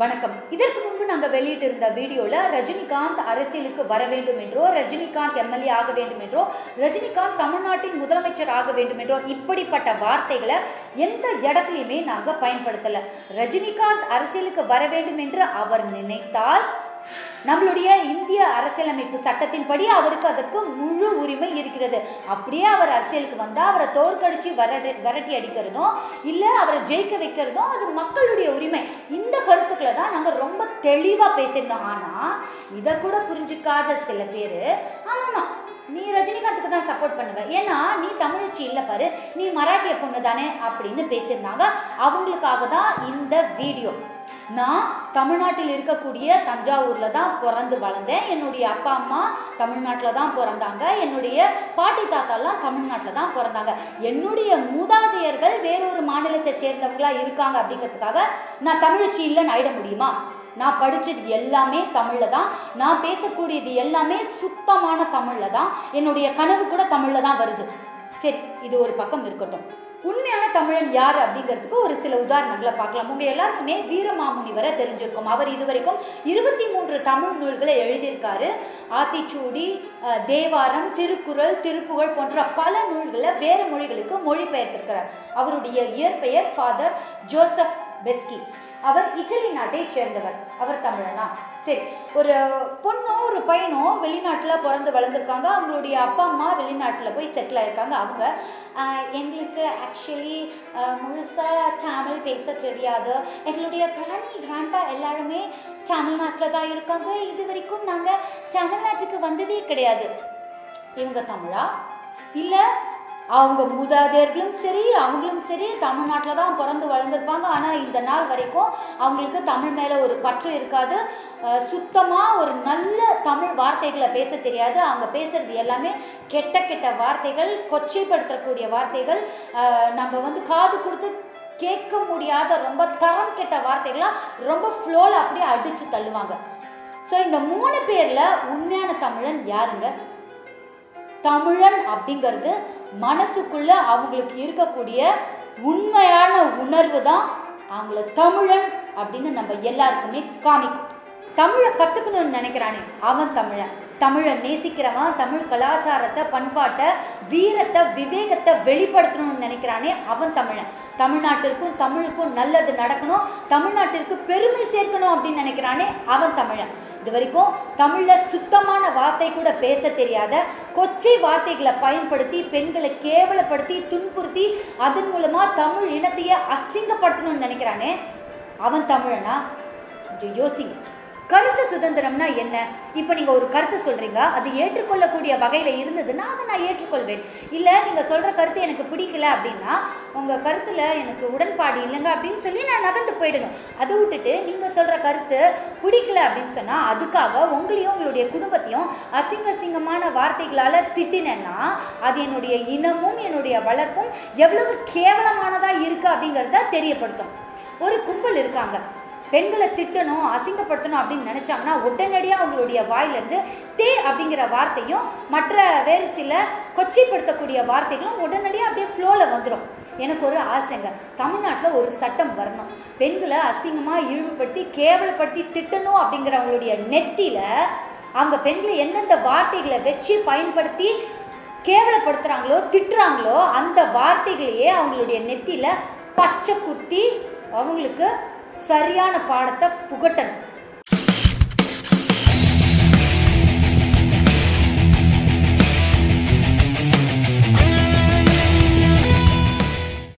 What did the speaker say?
வணக்கம். இதற்கு முன்பு நாங்க வெளியிட்டிருந்த வீடியோல ரஜினிகாந்த் அரசியலுக்கு வர வேண்டும் என்றோ ரஜினிகாந்த் எம்எல்ஏ ஆக வேண்டும் என்றோ ரஜினிகாந்த் தமிழ்நாட்டின் முதலமைச்சர் ஆக வேண்டும் என்றோ இப்படிப்பட்ட வார்த்தைகளை எந்த இடத்துலையுமே நாங்க பயன்படுத்தல. ரஜினிகாந்த் அரசியலுக்கு வர வேண்டும் என்று அவர் நினைத்தால் நம்மளுடைய இந்திய அரசியலமைப்பு சட்டத்தின்படி அவருக்கு அதற்கு முழு உரிமை இருக்கிறது. அப்படியே அவர் அரசியலுக்கு வந்தால் அவரை தோற்கடிச்சு வரடி வரட்டி அடிக்கிறதும் இல்லை அவரை ஜெயிக்க வைக்கிறதும் அது மக்களுடைய உரிமை. இந்த கருத்துக்களை தான் நாங்கள் ரொம்ப தெளிவாக பேசியிருந்தோம். ஆனால் இதை கூட புரிஞ்சுக்காத சில பேர் ஆமாம்மா நீ ரஜினிகாந்துக்கு தான் சப்போர்ட் பண்ணுவ. ஏன்னா நீ தமிழச்சி இல்லை பாரு நீ மராட்டிய பொண்ணு தானே அப்படின்னு பேசியிருந்தாங்க. அவங்களுக்காக தான் இந்த வீடியோ நான் தமிழ்நாட்டில் இருக்கக்கூடிய தஞ்சாவூரில் தான் பிறந்து வளர்ந்தேன். என்னுடைய அப்பா அம்மா தமிழ்நாட்டில் தான் பிறந்தாங்க. என்னுடைய பாட்டி தாத்தாலாம் தமிழ்நாட்டில் தான் பிறந்தாங்க. என்னுடைய மூதாதையர்கள் வேறொரு மாநிலத்தை சேர்ந்தவங்களா இருக்காங்க அப்படிங்கிறதுக்காக நான் தமிழ்ச்சி இல்லைன்னு ஆயிட முடியுமா? நான் படித்தது எல்லாமே தமிழில் தான். நான் பேசக்கூடியது எல்லாமே சுத்தமான தமிழில் தான். என்னுடைய கனவு கூட தமிழில் தான் வருது. சரி இது ஒரு பக்கம் இருக்கட்டும். உண்மையான தமிழன் யார் அப்படிங்கிறதுக்கு ஒரு சில உதாரணங்களை பார்க்கலாம். உங்க எல்லாருக்குமே வீரமாமுனிவரை தெரிஞ்சிருக்கும். அவர் இதுவரைக்கும் இருபத்தி மூன்று தமிழ் நூல்களை எழுதியிருக்காரு. ஆத்திச்சூடி தேவாரம் திருக்குறள் திருப்புகழ் போன்ற பல நூல்களை வேறு மொழிகளுக்கு மொழிபெயர்த்திருக்கிறார். அவருடைய இயற்பெயர் ஃபாதர் ஜோசப் பெஸ்கி. அவர் இட்டலி நாட்டை சேர்ந்தவர். அவர் தமிழனா? சரி ஒரு பொண்ணோ ஒரு பையனோ வெளிநாட்டில் பிறந்து வளர்ந்துருக்காங்க. அவங்களுடைய அப்பா அம்மா வெளிநாட்டில் போய் செட்டில் ஆயிருக்காங்க. அவங்க எங்களுக்கு ஆக்சுவலி முழுசாக தமிழ் பேச தெரியாது. எங்களுடைய கிராணி கிராண்டா எல்லாருமே தமிழ்நாட்டில் தான் இருக்காங்க. இது வரைக்கும் நாங்கள் தமிழ்நாட்டுக்கு வந்ததே கிடையாது. இவங்க தமிழா? இல்லை அவங்க மூதாதையர்களும் சரி அவங்களும் சரி தமிழ்நாட்டில் தான் பிறந்து வளர்ந்துருப்பாங்க. ஆனால் இந்த நாள் வரைக்கும் அவங்களுக்கு தமிழ் மேலே ஒரு பற்று இருக்காது. சுத்தமாக ஒரு நல்ல தமிழ் வார்த்தைகளை பேச தெரியாது. அவங்க பேசுறது எல்லாமே கெட்ட கெட்ட வார்த்தைகள் கொச்சைப்படுத்தக்கூடிய வார்த்தைகள். நம்ம வந்து காது கொடுத்து கேட்க முடியாத ரொம்ப தரம் கெட்ட வார்த்தைகளாக ரொம்ப ஃப்ளோவில் அப்படியே அடித்து தள்ளுவாங்க. ஸோ இந்த மூணு பேரில் உண்மையான தமிழன் யாருங்க? தமிழன் அப்படிங்கிறது மனசுக்குள்ள அவங்களுக்கு இருக்கக்கூடிய உண்மையான உணர்வு தான் அவங்கள தமிழன் அப்படின்னு நம்ம எல்லாருக்குமே காமிக்கும். தமிழை கத்துக்கணும்னு நினைக்கிறானே அவன் தமிழன். தமிழை நேசிக்கிறவன் தமிழ் கலாச்சாரத்தை பண்பாட்டை வீரத்தை விவேகத்தை வெளிப்படுத்தணும்னு நினைக்கிறானே அவன் தமிழன். தமிழ்நாட்டிற்கும் தமிழுக்கும் நல்லது நடக்கணும். தமிழ்நாட்டிற்கு பெருமை சேர்க்கணும் அப்படின்னு நினைக்கிறானே அவன் தமிழன். இது வரைக்கும் தமிழில் சுத்தமான வார்த்தை கூட பேச தெரியாத கொச்சை வார்த்தைகளை பயன்படுத்தி பெண்களை கேவலப்படுத்தி துன்புறுத்தி அதன் மூலமாக தமிழ் இனத்தையே அசிங்கப்படுத்தணும்னு நினைக்கிறானே அவன் தமிழனா? யோசிங்க. கருத்து சுதந்திரம்னா என்ன? இப்போ நீங்கள் ஒரு கருத்து சொல்கிறீங்க அது ஏற்றுக்கொள்ளக்கூடிய வகையில் இருந்ததுன்னா அதை நான் ஏற்றுக்கொள்வேன். இல்லை நீங்கள் சொல்கிற கருத்து எனக்கு பிடிக்கல அப்படின்னா உங்கள் கருத்தில் எனக்கு உடன்பாடு இல்லைங்க அப்படின்னு சொல்லி நான் நகர்ந்து போயிடணும். அதை விட்டுட்டு நீங்கள் சொல்கிற கருத்து பிடிக்கல அப்படின்னு சொன்னால் அதுக்காக உங்களையும் உங்களுடைய குடும்பத்தையும் அசிங்க அசிங்கமான வார்த்தைகளால் திட்டினேன்னா அது என்னுடைய இனமும் என்னுடைய வளர்ப்பும் எவ்வளவு கேவலமானதாக இருக்குது அப்படிங்கிறத தெரியப்படுத்தும். ஒரு கும்பல் இருக்காங்க. பெண்களை திட்டணும் அசிங்கப்படுத்தணும் அப்படின்னு நினைச்சாங்கன்னா உடனடியாக அவங்களுடைய வாயிலிருந்து தே அப்படிங்கிற வார்த்தையும் மற்ற வேறு சில கொச்சைப்படுத்தக்கூடிய வார்த்தைகளும் உடனடியாக அப்படியே ஃப்ளோவில் வந்துடும் எனக்கு ஒரு ஆசைங்க. தமிழ்நாட்டில் ஒரு சட்டம் வரணும். பெண்களை அசிங்கமாக இழிவுபடுத்தி கேவலப்படுத்தி திட்டணும் அப்படிங்கிறவங்களுடைய நெத்தியில் அவங்க பெண்களை எந்தெந்த வார்த்தைகளை வச்சு பயன்படுத்தி கேவலப்படுத்துகிறாங்களோ திட்டுறாங்களோ அந்த வார்த்தைகளையே அவங்களுடைய நெத்தியில் பச்சை குத்தி அவங்களுக்கு சரியான பாடத்தை புகட்டணும்.